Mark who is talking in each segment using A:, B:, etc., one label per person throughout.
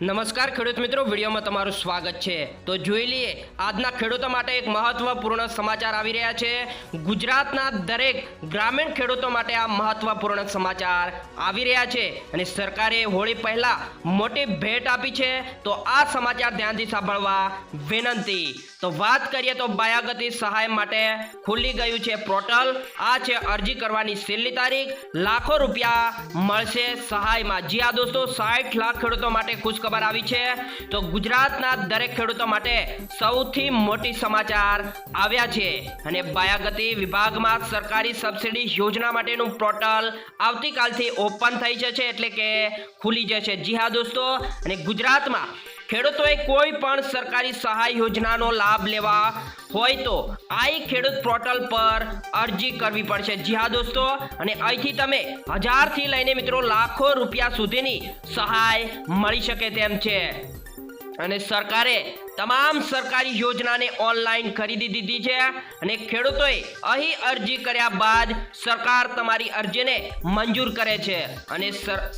A: નમસ્કાર ખેડૂત મિત્રો, વિડીયોમાં તમારું સ્વાગત છે. તો જોઈ લઈએ, આજના ખેડૂતો માટે એક મહત્વપૂર્ણ સમાચાર આવી રહ્યા છે. ગુજરાતના દરેક ગ્રામીણ ખેડૂતો માટે આ મહત્વપૂર્ણ સમાચાર આવી રહ્યા છે. અને સરકારે હોળી પહેલા મોટી ભેટ આપી છે. તો આ સમાચાર ધ્યાનથી સાંભળવા વિનંતી. તો વાત કરીએ તો બાયાગતિ સહાય માટે ખુલી ગયું છે પોર્ટલ. આ છે અરજી કરવાની છેલ્લી તારીખ. લાખો રૂપિયા મળશે સહાયમાં. જી આ દોસ્તો સાઠ લાખ ખેડૂતો માટે ખુશખબર આવી છે? તો ગુજરાતના દરેક ખેડૂતો માટે સૌથી મોટી સમાચાર આવ્યા છે. અને બાયાગતિ વિભાગમાં સરકારી સબસિડી યોજના માટેનું પોર્ટલ આવતીકાલથી ઓપન થઈ જશે એટલે કે ખુલી જશે. જી હા દોસ્તો, અને ગુજરાતમાં ખેડૂતોએ કોઈ પણ સરકારી સહાય યોજનાનો લાભ લેવા હોય તો આઈ ખેડૂત પોર્ટલ પર અરજી કરવી પડશે. જી હા દોસ્તો, અને અહીંથી તમે હજારથી લઈને મિત્રો લાખો રૂપિયા સુધીની સહાય મળી શકે તેમ છે. અને સરકારે તમામ સરકારી યોજનાને ઓનલાઈન ખરીદી દીધી છે અને ખેડૂતોએ અહીં અરજી કર્યા બાદ સરકાર તમારી અરજીને મંજૂર કરે છે અને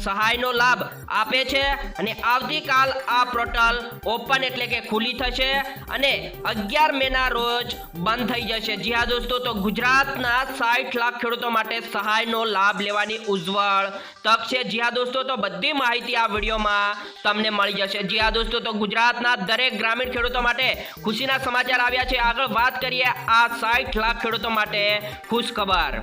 A: સહાયનો લાભ આપે છે અને આવતીકાલ આ પોર્ટલ ઓપન એટલે કે ખુલ્લી થશે અને અગિયાર મેના રોજ બંધ થઈ જશે. જી હા દોસ્તો, તો ગુજરાતના સાઠ લાખ ખેડૂતો માટે સહાયનો લાભ લેવાની ઉજ્જવળ તક છે. જી હા દોસ્તો, તો બધી માહિતી આ વિડીયોમાં તમને મળી જશે. જી હા દોસ્તો, તો ગુજરાતના દરેક ગ્રામીણ ખેડૂતો માટે ખુશીના સમાચાર આવ્યા છે. આગળ વાત કરીએ આ સાઠ લાખ ખેડૂતો માટે ખુશ ખબર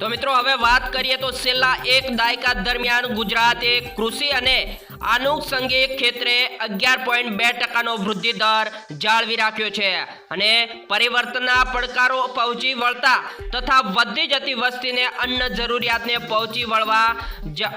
A: તો મિત્રો, હવે વાત કરીએ તો છેલ્લા એક દાયકા દરમિયાન ગુજરાતે કૃષિ અને આનુષંગિક ક્ષેત્રે અગિયાર પોઈન્ટ બે ટકાનો વૃદ્ધિ દર જાળવી રાખ્યો છે અને પરિવર્તનના પડકારો પહોંચી વળતા તથા વધતી જતી વસ્તીને અન્ન જરૂરિયાતને પહોંચી વળવા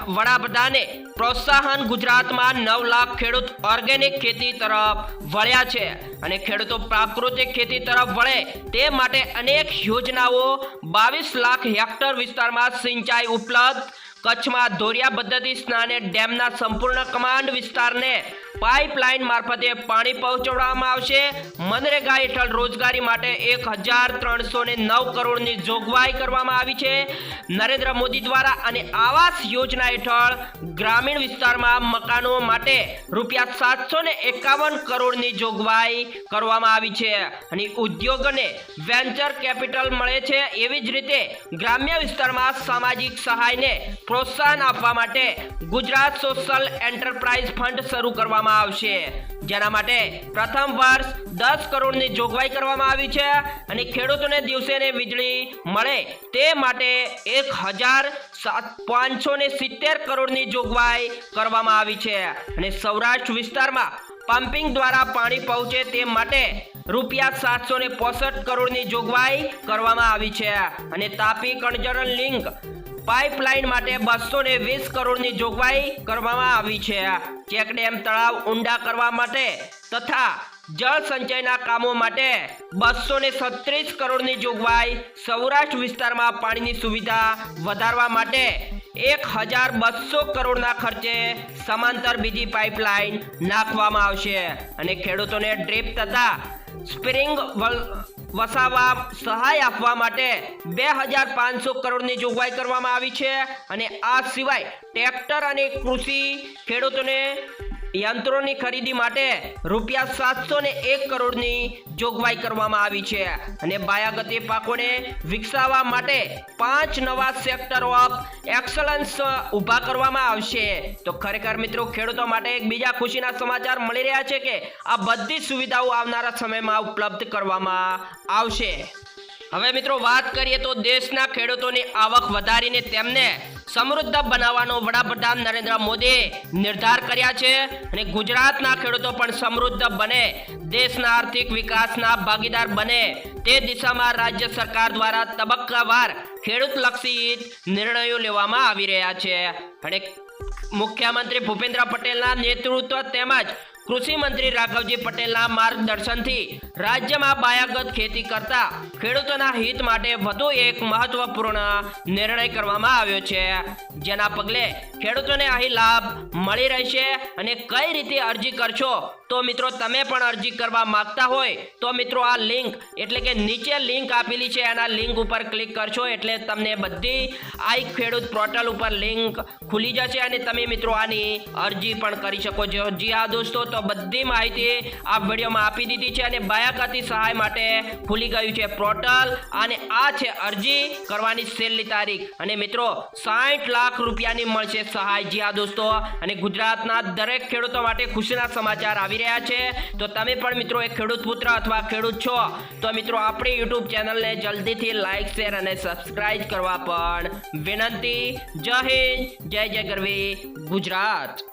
A: વડાપ્રધાને પ્રોત્સાહન ગુજરાતમાં નવ લાખ ખેડૂત ઓર્ગેનિક ખેતી તરફ વળ્યા છે અને ખેડૂતો પ્રાકૃતિક ખેતી તરફ વળે તે માટે અનેક યોજનાઓ બાવીસ લાખ હેક્ટર વિસ્તારમાં સિંચાઈ ઉપલબ્ધ કચ્છમાં ધોરિયા પદ્ધતિ સ્નાને ડેમના સંપૂર્ણ કમાન્ડ વિસ્તારને પાઇપલાઇન મારફતે પાણી પહોંચાડવામાં આવશે. મનરેગા હેઠળ રોજગારી માટે એક હજાર ત્રણસો ને નવ કરોડની જોગવાઈ કરવામાં આવી છે. નરેન્દ્ર મોદી દ્વારા અને આવાસ યોજના હેઠળ ગ્રામીણ વિસ્તારમાં મકાનો માટે રૂપિયા સાતસો ને એકાવન કરોડની જોગવાઈ કરવામાં આવી છે અને ઉદ્યોગને વેન્ચર કેપિટલ મળે છે. એવી જ રીતે ગ્રામ્ય વિસ્તારમાં સામાજિક સહાયને પ્રોત્સાહન આપવા માટે ગુજરાત સોશિયલ એન્ટરપ્રાઇઝ ફંડ શરૂ કરવામાં આવશે. જેના માટે પ્રથમ વર્ષ દસ કરોડની જોગવાઈ કરવામાં આવી છે અને ખેડૂતોને દિવસે વીજળી મળે તે માટે એક હજાર પાંચસો ને સિત્તેર કરોડની જોગવાઈ કરવામાં આવી છે. અને સૌરાષ્ટ્ર વિસ્તારમાં પમ્પિંગ દ્વારા પાણી પહોંચે તે માટે રૂપિયા સાતસો ને પોસઠ કરોડની જોગવાઈ કરવામાં આવી છે. અને તાપી કણજરણ લિંક પાઇપલાઇન માટે બસો ને વીસ કરોડની જોગવાઈ કરવામાં આવી છે. ચેકડેમ તળાવ ઊંડા કરવા માટે તથા જળ સંચયના કામો માટે બસો ને છત્રીસ કરોડની જોગવાઈ સૌરાષ્ટ્ર વિસ્તારમાં પાણીની સુવિધા વધારવા માટે એક હજાર બસો કરોડના ખર્ચે સમાંતર બીજી પાઇપલાઇન નાખવામાં આવશે. અને ખેડૂતોને ડ્રીપ તથા સ્પ્રિંગ વસાવવા સહાય આપવા માટે બે હજાર પાંચસો કરોડની જોગવાઈ કરવામાં આવી છે. અને આ સિવાય ટ્રેક્ટર અને કૃષિ ખેડૂતોને યંત્રોની ખરીદી માટે રૂપિયા સાતસો ને એક કરોડની જોગવાઈ કરવામાં આવી છે. અને બાયાગતિ પાકોને વિકસાવવા માટે પાંચ નવા સેક્ટર ઓફ એક્સલન્સ ઊભા કરવામાં આવશે. તો ખરેખર મિત્રો, ખેડૂતો માટે એક બીજા ખુશીના સમાચાર મળી રહ્યા છે કે આ બધી સુવિધાઓ આવનારા સમયમાં ઉપલબ્ધ કરવામાં આવશે. હવે મિત્રો, વાત કરીએ તો દેશના ખેડૂતોની આવક વધારીને તેમને સમૃદ્ધ બનાવવાનો વડાપ્રધાન નરેન્દ્ર મોદીએ નિર્ધાર કર્યા છે અને ગુજરાતના ખેડૂતો પણ સમૃદ્ધ બને, દેશના આર્થિક વિકાસના ભાગીદાર બને. તે દિશામાં રાજ્ય સરકાર દ્વારા તબક્કાવાર ખેડૂતલક્ષી નિર્ણયો લેવામાં આવી રહ્યા છે. અને મુખ્યમંત્રી ભૂપેન્દ્ર પટેલના નેતૃત્વ તેમજ કૃષિ મંત્રી રાઘવજી પટેલના માર્ગદર્શનથી રાજ્યમાં બાયાગત ખેતી કરતા ખેડૂતોના હિત માટે વધુ એક મહત્વપૂર્ણ નિર્ણય કરવામાં આવ્યો છે. જેના પગલે ખેડૂતોને અહીં લાભ મળી રહેશે અને કઈ રીતે અરજી કરશો તો મિત્રો તમે પણ અરજી કરવા માંગતા હોય તો મિત્રો આ લિંક એટલે કે નીચે લિંક આપેલી છે એના લિંક ઉપર ક્લિક કરશો એટલે તમને બધી આઈ ખેડૂત પોર્ટલ ઉપર લિંક ખુલી જશે અને તમે મિત્રો આની અરજી પણ કરી શકો છો. જી હા દોસ્તો તો બધી માહિતી આ વિડીયોમાં આપી દીધી છે અને બાયાકાતી સહાય માટે ખુલી ગયું છે પોર્ટલ અને આ છે અરજી કરવાની છેલ્લી તારીખ. અને મિત્રો સાઠ લાખ રૂપિયાની મળશે સહાય. જી હા દોસ્તો. અને ગુજરાતના દરેક ખેડૂતો માટે ખુશીના સમાચાર આવી રહ્યા છે. તો તમે પણ મિત્રો એક ખેડૂત પુત્ર અથવા ખેડૂત છો, તો મિત્રો આપણી યુટ્યુબ ચેનલને જલ્દીથી લાઈક, શેર અને સબસ્ક્રાઇબ કરવા પણ વિનંતી. જય હિન્દ, જય જય ગરવી, ગુજરાત.